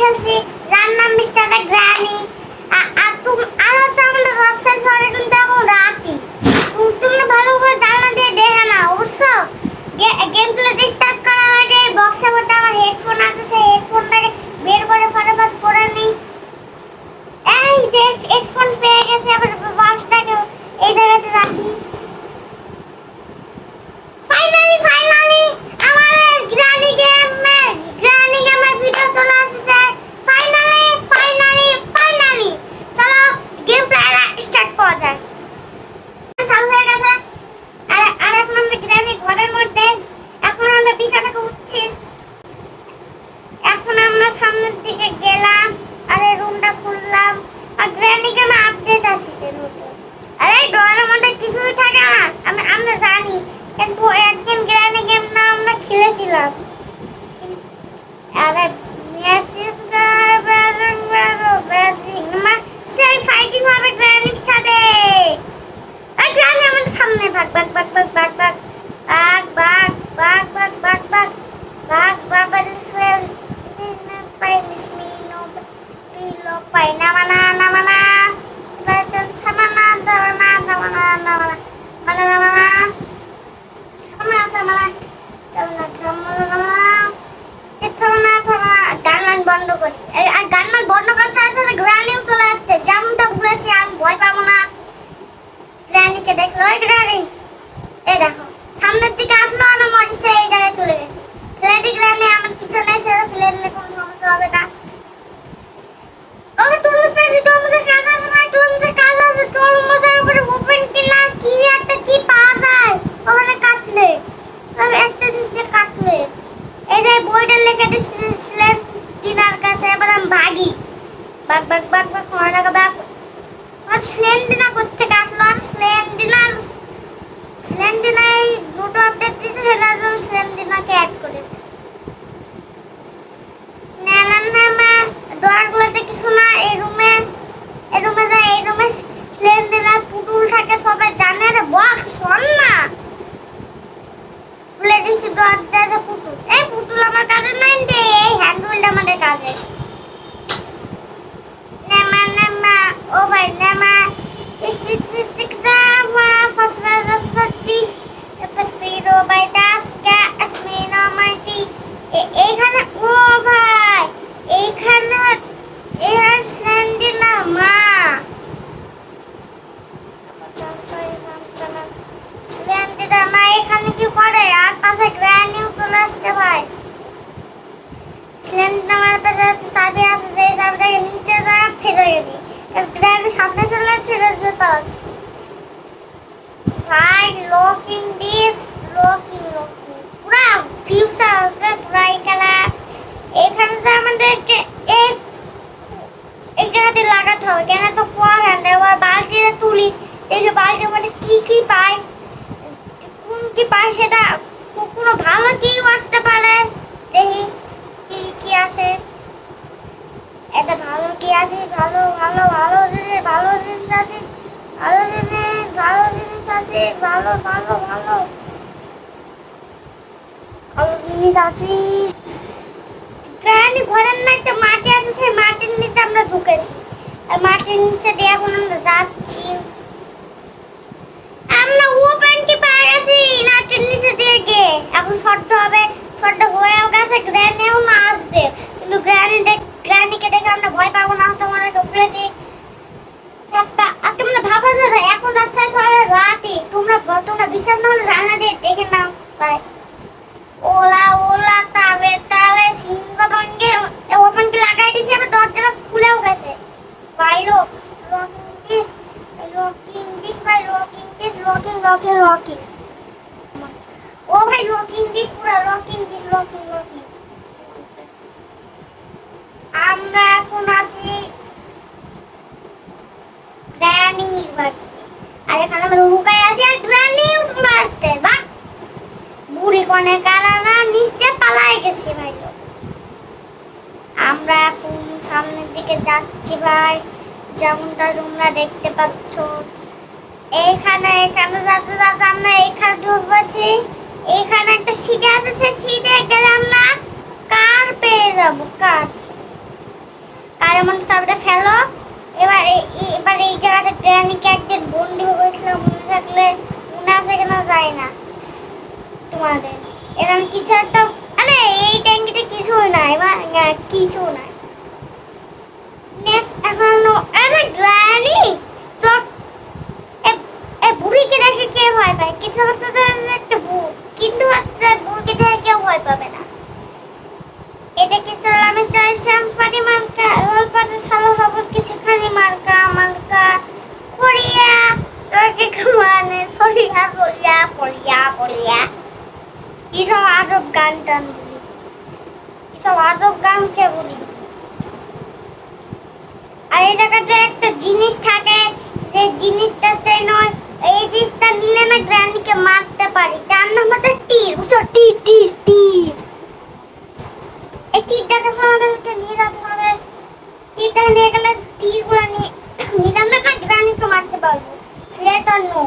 খেলছি। রান্না মিষ্টাটা গ্রানি আর তুমি, আর আছে আমাদের রাস্তার শহরে কিন্তু এখন রাতি। তুমি ভালো করে জানা দিয়ে দেখে না বুঝছ? গেম প্লেতে স্টার্ট করার আগে বক্সে মধ্যে আমার হেডফোন আছে, সেই হেডফোনটাকে বের করে ফটাফট করে নিই। এই যে হেডফোন পেয়ে গেছে আবার বক্সটাকে এই জায়গাতে রাখি। ফাইনালি ফাইনালি আমার গ্রানি গেম গ্রানি গেমের ভিডিও চলে আসছে বাক বাক বাক মনে করে বাক। আর স্লেন্ডিনা করতে কাটলো আর স্লেন্ডিনার এই দুটো আপডেট দিয়েছে সেটা স্লেন্ডিনাকে অ্যাড এখন শর্ত হবে শর্ত হয়ে গেছে গ্র্যান্ড এখন আসবে। কিন্তু গ্র্যানি দেখ গ্র্যানিকে দেখে আমরা ভয় পাবো না তোমার বলেছি। তোমরা ভাবো না এখন রাস্তায় সবাই রাতে তোমরা তোমরা বিশ্বাস না হলে জানা দিয়ে দেখে নাও, বাই। ওলা ওলা, তাবে তাবে, সিংহ ভাঙ্গে ওপেনকে লাগাই দিছে, আবার দরজা খুলেও গেছে। বাইরো রকিং ইংলিশ রকিং ইংলিশ ভাই rocking English rocking rocking rocking ও ভাই লকিং দিস পুরো লকিং দিস লকিং লকিং আমরা এখন আছি গ্র্যানির বাড়িতে আর এখানে আমরা লুকায় আছি আর গ্র্যানি চলে আসছে বা বুড়ি কনে কারানা নিচে পালায় গেছে ভাই। আমরা এখন সামনের দিকে যাচ্ছি ভাই, যেমনটা তোমরা দেখতে পাচ্ছ। এখানে এখানে যাতে যাতে আমরা এইখানে ঢুকবেছি এখানে একটা সিটে আছে, সেই সিটে গেলাম না। কার পেয়ে যাব? কার? কার এমন সবটা ফেলো। এবার এবার এই জায়গাটা গ্রানিকে একদিন বন্দি গেছিল মনে থাকলে মনে আছে কেন যায় না তোমাদের। এরকম কিছু একটা আরে, এই ট্যাঙ্কিতে কিছু নাই এবার কিছু নাই। আরে তো এ দেখে কে ভয় কিছু একটা বুক কিন্তু হচ্ছে দেখে কেউ ভয় পাবে না। এটা কি আমি চাই শ্যামপানি মার্কা আছে সালো খবর কিছুখানি মার্কা মার্কা করিয়া তোকে মানে পড়িয়া পড়িয়া পড়িয়া পড়িয়া। এসব আজব গান টান বলি। এসব আজব গান কে বলি? আর এই জায়গাতে একটা জিনিস থাকে যে জিনিসটা সে নয় এই জিনিসটা নিলে না গ্র্যান্ডকে মারতে পারি তার নাম হচ্ছে তীর বুঝছ তীর তীর তীর এই তীরটাকে আমাদেরকে নিয়ে যেতে হবে তীরটা নিয়ে গেলে তীরগুলো নিয়ে নিলে আমরা না গ্রানিকে মারতে পারব স্লেট আর নো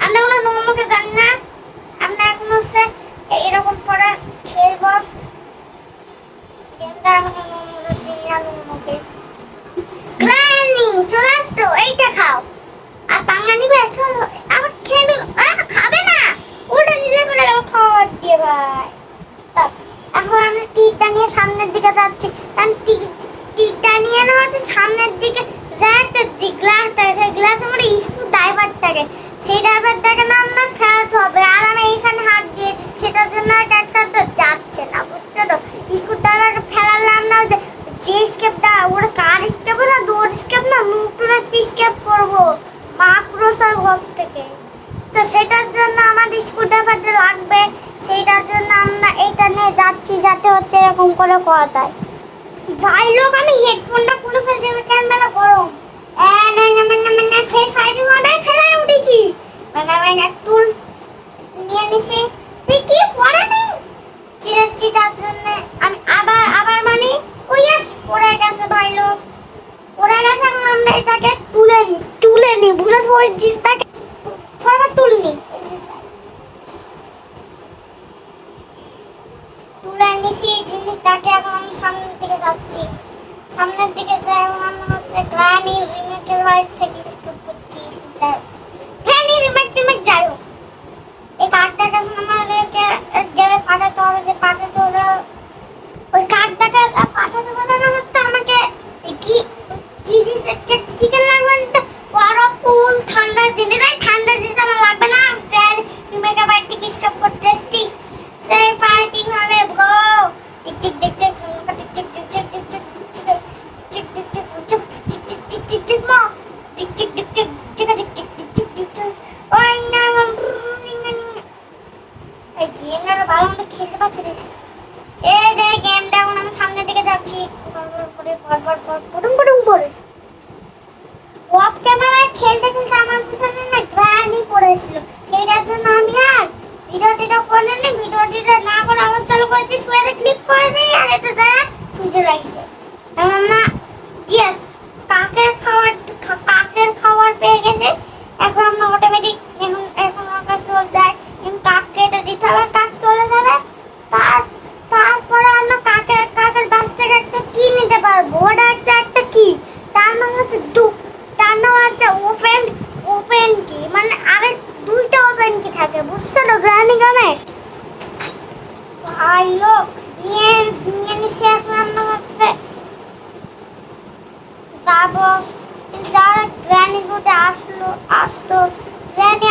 আমরা কোনো নোমকে জানি না আমরা এখন হচ্ছে এরকম করে খেলব গেমটা এখন নোমকে চিনি না নোমকে গ্রানি চলে আসতো এইটা খাও আর বাংলা নিবে চলো আবার খেয়ে নিল আহ, খাবে না ওটা নিজে করে গেল খাওয়ার দিয়ে ভাই তা, এখন আমরা তীরটা নিয়ে সামনের দিকে যাচ্ছি। কারণ তীর- নিয়ে না হচ্ছে সামনের দিকে যা একটা গ্লাস থাকে সেই গ্লাসের মধ্যে স্ক্রু ড্রাইভার থাকে। সেই ড্রাইভারটাকে না আমরা ফেরাতে হবে। আর আমি এইখানে হাত দিয়েছি, সেটার জন্য একটা তো যাচ্ছে না, বুঝছ তো? স্ক্রু ড্রাইভারকে ফেরালাম না যে যে স্কেপটা ওটা কার স্কেপ না দৌড় স্কেপ না নতুন একটা স্কেপ করব। মাকড়সার ঘর থেকে। তো সেটার জন্য আমার আমাদের স্ক্রুড্রাইভারটা লাগবে। সেইটার জন্য আমরা এইটা নিয়ে যাচ্ছি যাতে হচ্ছে এরকম করে করা যায়। যাই লোক, আমি হেডফোনটা খুলে ফেলছি, আমার ক্যামেরা গরম। ফের ফায়ারিং অর্ডার ফেলায় উঠেছি। মানে মানে টুল নিয়ে নিছি। তুই কি পড়ে নেই চিরাচ্ছি তার জন্য আমি আবার আবার মানে। ওই ইয়াস পড়ে গেছে ভাই লোক। পড়ে গেছে আমরা এটাকে তুলে নি। তুলে নি, বুঝেছ? ওই জিনিসটাকে ফরবার তুলে নি তুলে নিছি এই এখন আমি সামনের দিকে যাচ্ছি। সামনের দিকে যাই এখন আমরা হচ্ছে গ্রানি রিমেকের বাড়ি থেকে স্কুল করছি। গ্রানি রিমেক টিমেক যাই এই কার্ডটাকে এখন আমাদেরকে এক জায়গায় পাঠাতে হবে, যে পাঠাতে হলে ওই কার্ডটাকে পাঠাতে হলে করে নি ভিডিওটিটা না করে আবার চালু করেছি শুয়ে ক্লিক করে দিই, আর এটা যায় শুনতে লাগছে। আমার না ইয়েস কাকের খাবার কাকের খাবার পেয়ে গেছে, এখন আমরা অটোমেটিক এখন এখন আমার চলে যায় এখন কাককে এটা দিতে হবে, কাক চলে যাবে, তার, তারপরে আমরা কাকের কাকের গাছ থেকে একটা কি নিতে পারব? ওটা হচ্ছে একটা কি? তার নাম হচ্ছে দু, তার নাম হচ্ছে ওপেন ওপেন কি মানে আরেক দুইটা ওপেন কি থাকে, বুঝছ তো গ্রানি গানে Aylo niye dünyanın şerefini anlamadı? তারপর যারা আসলো, আসতো গ্রানি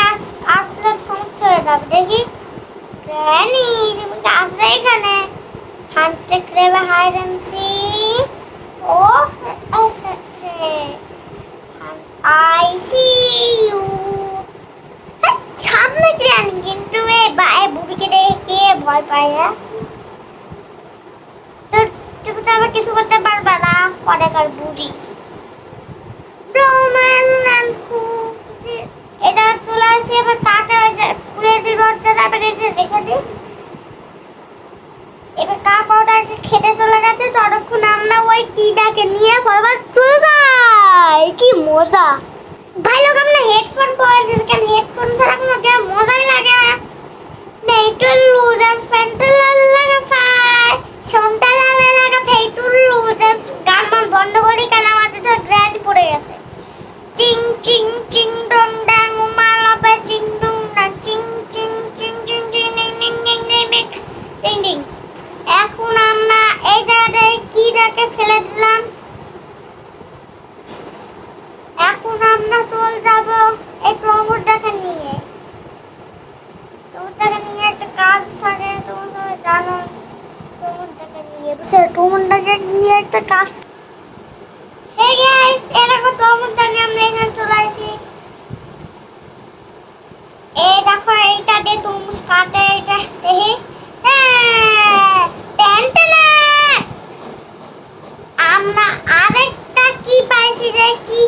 আসলে সমস্যা হয়ে যাবে। দেখি। গ্রানি তুমি আসবে এখানে? হাঁটতে ক্রেবে হাইড ও I see you. সামনে গ্রানি কিন্তু এ বাই বুড়িকে দেখে কে ভয় পায় হ্যাঁ? তোর তুমি তো আবার কিছু করতে পারবে না পরেকার বুড়ি। এটা চলে আসি, এবার কাটা হয়ে যায় পুরে দি রোডটা তারপরে এসে রেখে দিই। এবার কাক ওটাকে খেতে চলে গেছে, ততক্ষণ আমরা ওই টিটাকে নিয়ে বরবার চলে যাই। কি মজা। ভাই লোক আপনি হেডফোন পরে কেন হেডফোন ছাড়া কোনো যে মজাই লাগে না একটু লুজ আর ফ্যান্টা লাল লাগে ফাই ছমটা লাল লাগে ফাই একটু লুজ আর গান মন বন্ধ করি কেন আমাদের তো গ্র্যান্ড পড়ে গেছে চিং চিং চিং ডং ডাং উমাল চিং ডং না চিং চিং চিং চিং চিং নিং নিং নিং নিং নিং নিং এখন আমরা এই জায়গাটায় কি জায়গায় ফেলে দিলাম চল যাব এই তরমুজটাকে নিয়ে। তরমুজটাকে নিয়ে একটা কাজ থাকে, তোমরা জানো তরমুজটাকে নিয়ে। বুঝছ তরমুজটাকে নিয়ে একটা কাজ হে গাইস এরকম তরমুজটা নিয়ে আমরা এখানে চলে আসি এই দেখো এইটা দিয়ে তরমুজ কাটে এটা দেখি হ্যাঁ, টেন টেনে। আমরা আরেকটা কি পাইছি যে কি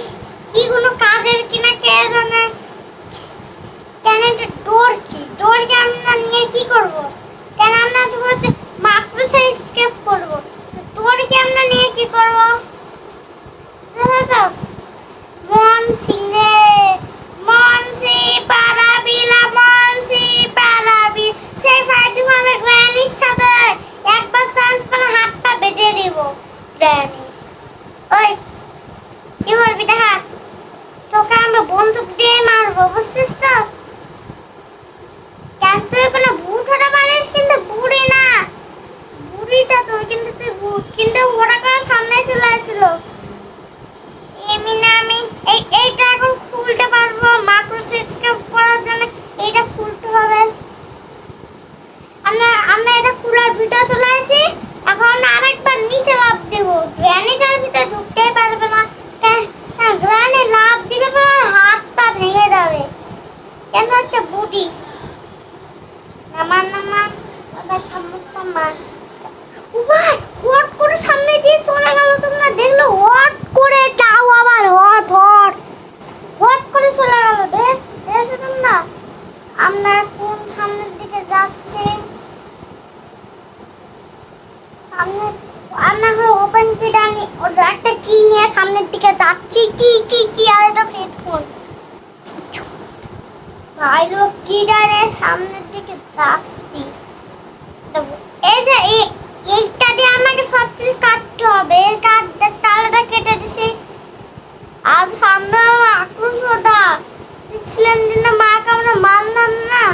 কি কোনো কাজের কিনা কে জানে কেন এটা ডোর কি ডোর কি আমরা নিয়ে কি করব কেন আমরা তো হচ্ছে মাত্র সেই স্কেপ করব ডোর কি আমরা নিয়ে কি করব জানো তো মন সিংহে মনসি পারাবিলা মনসি পারাবি সেই ফাইটিং হবে গ্র্যানির সাথে একবার চান্স পেলে হাত পা বেঁধে দিব গ্র্যানি ওই কি করবি দেখা তোকে আমরা বন্দুক দিয়ে মারবো বুঝছিস তো কেন তুই কোনো ভূত হতে পারিস কিন্তু বুড়ি না বুড়িটা তুই কিন্তু তুই ভূত কিন্তু ওরা করে সামনে চলে আসছিল এমনি না আমি এই এইটা এখন খুলতে পারব মাইক্রো সুইচকে করার জন্য এইটা খুলতে হবে আমরা আমরা এটা খোলার আসি এখন আরেকবার নিচে লাভ দেব। গ্রানিটার ভিতরে ঢুকতেই পারবে না। গ্রানে লাভ দিতে পারে হাত পা ভেঙে যাবে। কেন একটা বুড়ি? নামান নামান, আবার থামুক থামান ভাই হট করে সামনে দিয়ে চলে গেল তোমরা। দেখল হট করে তাও আবার হট হট। হট করে চলে গেল। দেখ দেখছ তোমরা, আমরা কোন সামনের দিকে যাচ্ছি সামনে আমরা এখন ওপেন কিটা একটা কি নিয়ে সামনের দিকে যাচ্ছি। কি কি কি? আর এটা হেডফোন ভাই লোক কি জানে সামনের দিকে যাচ্ছি। এই যে এই- এইটা দিয়ে আমাকে সব কিছু কাটতে হবে। এই কাটতে, তালাটা কেটে দিছি। আর সামনে আক্রোশটা। সিলিন্ডার মাকে আমরা মারলাম না?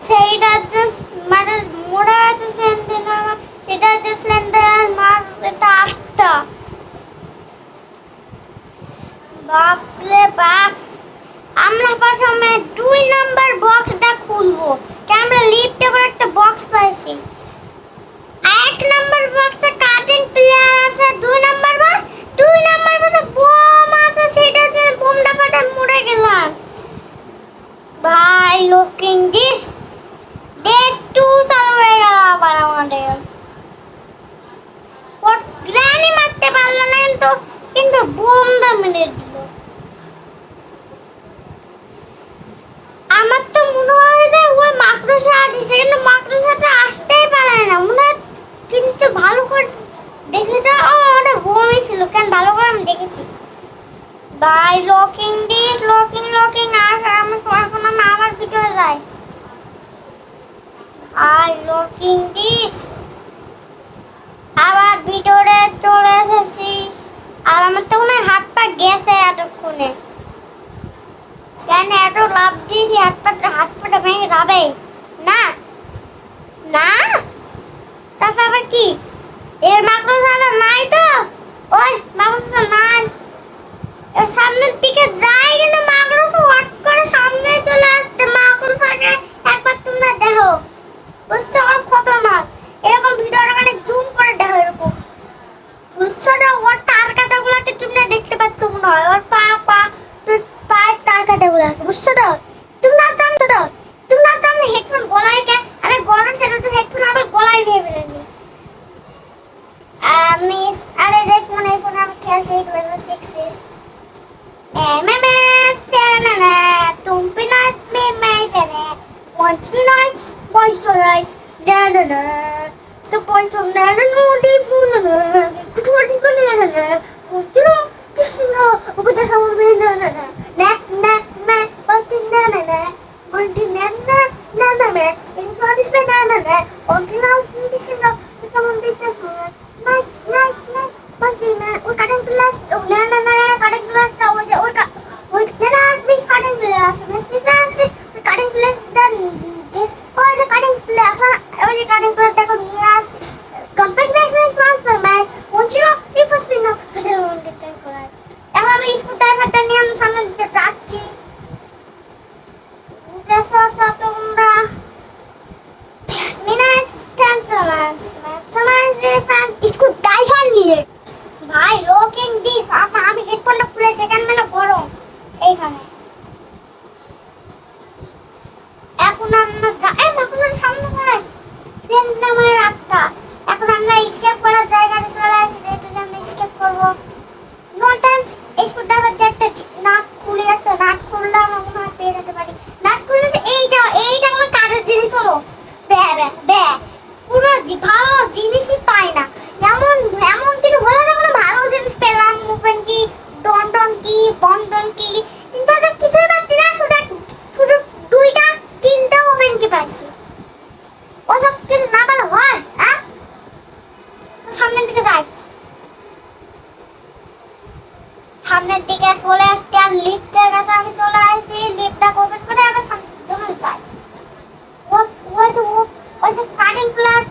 সেইটা যে মানে মোড়া আছে সিলিন্ডার এটা যে সিলিন্ডার মার, এটা আটটা বাপরে বাপ। আমরা প্রথমে দুই নাম্বার বক্সটা খুলবো। কেন আমরা লিফটে করে একটা বক্স পাইছি এক নাম্বার বক্সে কাটিং প্লেয়ার আছে দুই নাম্বার বক্স দুই নাম্বার বক্সে বোম আছে সেটা দিয়ে বোমটা ফাটে মরে গেলাম ভাই লুকিং দিস ডে টু চালু হয়ে গেল আবার আমাদের ওর গ্রানি মারতে পারল না কিন্তু কিন্তু বোমটা মেরে দিল আমার তো মনে হয় যে ওই মাকড়সা আসছে কিন্তু মাকড়সাটা আসতেই পারে না মনে হয় কিন্তু ভালো করে দেখে তো ও ওটা বোমই ছিল কেন ভালো করে আমি দেখেছি বাই লকিং দিস লকিং লকিং আর আমি এখন আমি আমার ভিতরে যাই। আই লকিং দিস আবার ভিতরে চলে এসেছি। আর আমার তো মনে হাত পা গেছে এতক্ষণে। কেন এত লাভ দিয়েছি? হাত পাটা হাত পাটা ভেঙে যাবে। না। না? তারপর আবার কি? এর মাকড়সাটা নাই তো? ওই, মাকড়সাটা নাই। সামনের দিকে যাই কিন্তু মাগরস হট করে সামনে চলে আসতে মাকড়সাকে একবার তোমরা দেখো। বুঝছ আমার খতরনাক। এরকম ভিডিও মানে na bunti na na na na na in Scottish banana na bunti na bunti na na na bunti na na na na na bunti na ওই কাটেন প্লাস না না না কাটেন প্লাস না ওই ওই ওই না না মিস কাটেন প্লাস মিস মিস না ওই কাটেন প্লাস দেন ওই যে কাটেন প্লাস ওই যে কাটেন প্লাস দেখো নিয়ে আস কম্পাস মিস মিস মাস মাস বলছিল এই ফার্স্ট পিন অফ ফসল এখন আমি স্কুটার ফাটা নিয়ে আমি সামনে দিকে যাচ্ছি ভাই লোকিং এখন আমরা গায়ে মাকুসের সামনে এখন আমরা স্কেপ করার জায়গাটা চলে আসি যেহেতু আমরা স্কেপ করব। নটান্স এই স্কুটার একটা নাক খুলে, একটা নাক খুললাম আমরা পেয়ে যেতে পারি। এইটা এইটা কোনো কাজের জিনিস হলো। ব্য ব্য পুরো ভালো জিনিসই পাই না। এমন এমন কিছু হলো না কোনো ভালো জিনিস পেলাম মুভেন কি ডন কি বন কি, কিন্তু কিছুই পাচ্ছি না, শুধু শুধু দুইটা, তিনটা ওভেন কি পাচ্ছি ওসব কিছু না পারলে হয় হ্যাঁ? সামনের দিকে যাই। সামনের দিকে চলে আসতে আর লিফটের কাছে আমি চলে আসছি লিফটটা ওপেন করে আবার সামনের জন্য যাই ও ওই যে ও ওই যে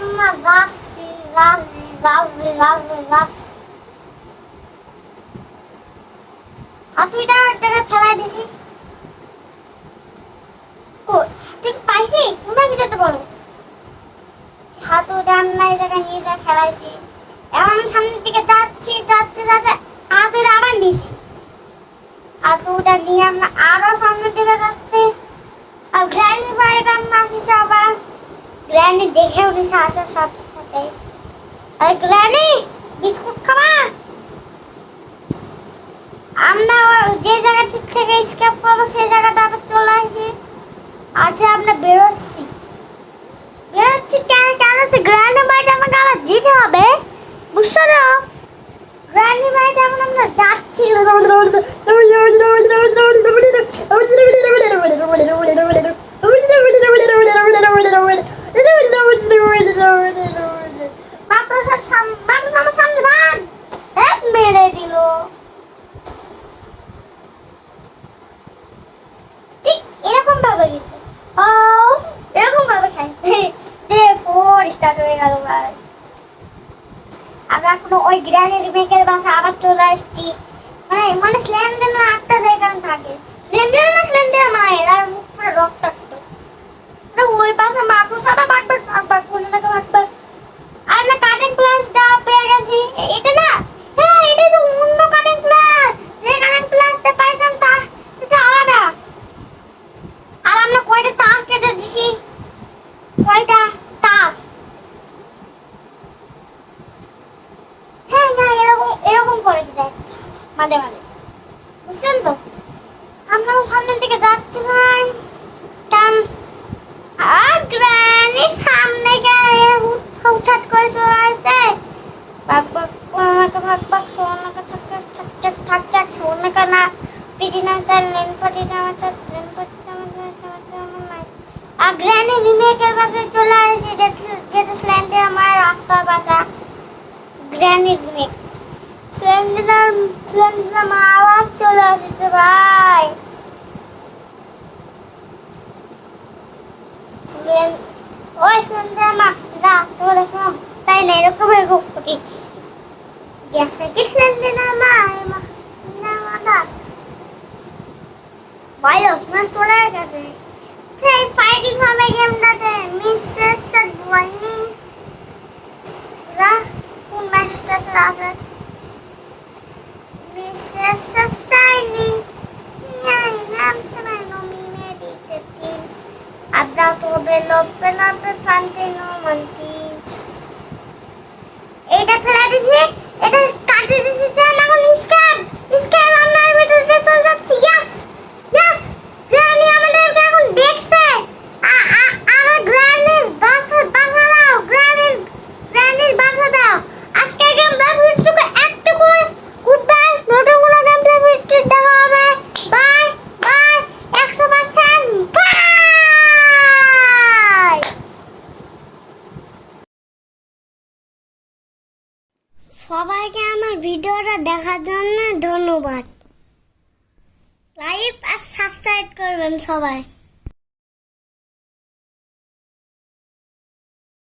আমরা যাচ্ছি যাচ্ছি যাচ্ছি যাচ্ছি যাচ্ছি হাতুড়িটা এক জায়গায় ফেলাই দিছি ঠিক পাইছি তোমরা যেতে বলো হাতু এই জায়গায় নিয়ে যা ফেলাইছি এখন সামনের দিকে যাচ্ছি যাচ্ছি যাচ্ছে হাতুটা আবার নিয়েছি হাতুটা নিয়ে আমরা আরও সামনের দিকে যাচ্ছি আর গ্র্যান্ডি বাড়িটা আমরা আসিস আবার গ্র্যান্ডি দেখেও নিছে আসার সাথে সাথে। আরে গ্র্যান্ডি বিস্কুট খাবা? আমরা যে জায়গাটি থেকে স্কেপ করব সেই জায়গাটা আবার চলে আসি আসে আমরা বেরোচ্ছি। বেরোচ্ছি কেন? কেন হচ্ছে গ্র্যান্ডি বাড়িটা আমাকে আবার যেতে হবে? বুঝছ না? গ্র্যান্ডি বাড়িটা এখন আমরা যাচ্ছি। মাকড়সার সাম- মাকড়সা আমার সামনে ভাগ এক আমরা এখনও ওই গ্র্যানি রিমেকের বাসা আবার চলে আসছি মানে মানে স্ল্যান্ডের না একটা জায়গায় থাকে স্ল্যান্ডের না স্ল্যান্ডের মায়ের আর মুখ পুরো রক্তাক্ত না ওই বাসা মাকড়সাটা বাগবাগ বাগবাগ বলে না তো বাগবাগ আর না কাটিং প্লাসটা পেয়ে গেছি। এটা না হ্যাঁ এটা তো অন্য কাটিং প্লাস যে কাটিং প্লাসটা পাইছিলাম তা সেটা আলাদা। আর আমরা কয়টা তার কেটে দিছি? কয়টা তার? হ্যাঁ না, এরকম এরকম করে দেয় মাঝে মাঝে। বুঝছেন তো? আমরা সামনের দিকে যাচ্ছি আর গ্রানি সামনে গিয়ে উঠাট করে চলে আসছে বাক বাক, আমাকে ভাগ ভাগ সোনাকা ছাক ছাক ছাক ছাক ছাক সোনাকা না, পিটি না, চাল, লেন না চাল লেন পটি চামার চামার নাই। আর গ্রানি রিমেকের কাছে চলে আসছে যেটা যেটা স্ল্যান্ডে আমার রাস্তা বাসা গ্রানি রিমেক। স্ল্যান্ডের মা আবার চলে আসছে ভাই। Bien. ওই সন্ধ্যা মা যা এখন তাই না? এরকম এরকম করি গেছে কি সন্ধ্যা না মা এই মা, না বলো তোমার চলে গেছে। সেই ফাইটিং হবে গেমটাতে মিসেস ড্রয়িং যা কোন মেসেজটা আছে মিসেস সাস্টাইনিং নাই নাম তোমার Up the fountain of monkeys. এটা ফেলে দিছি এটা কাটে দিছি স্যার এখন স্ক্যান স্ক্যান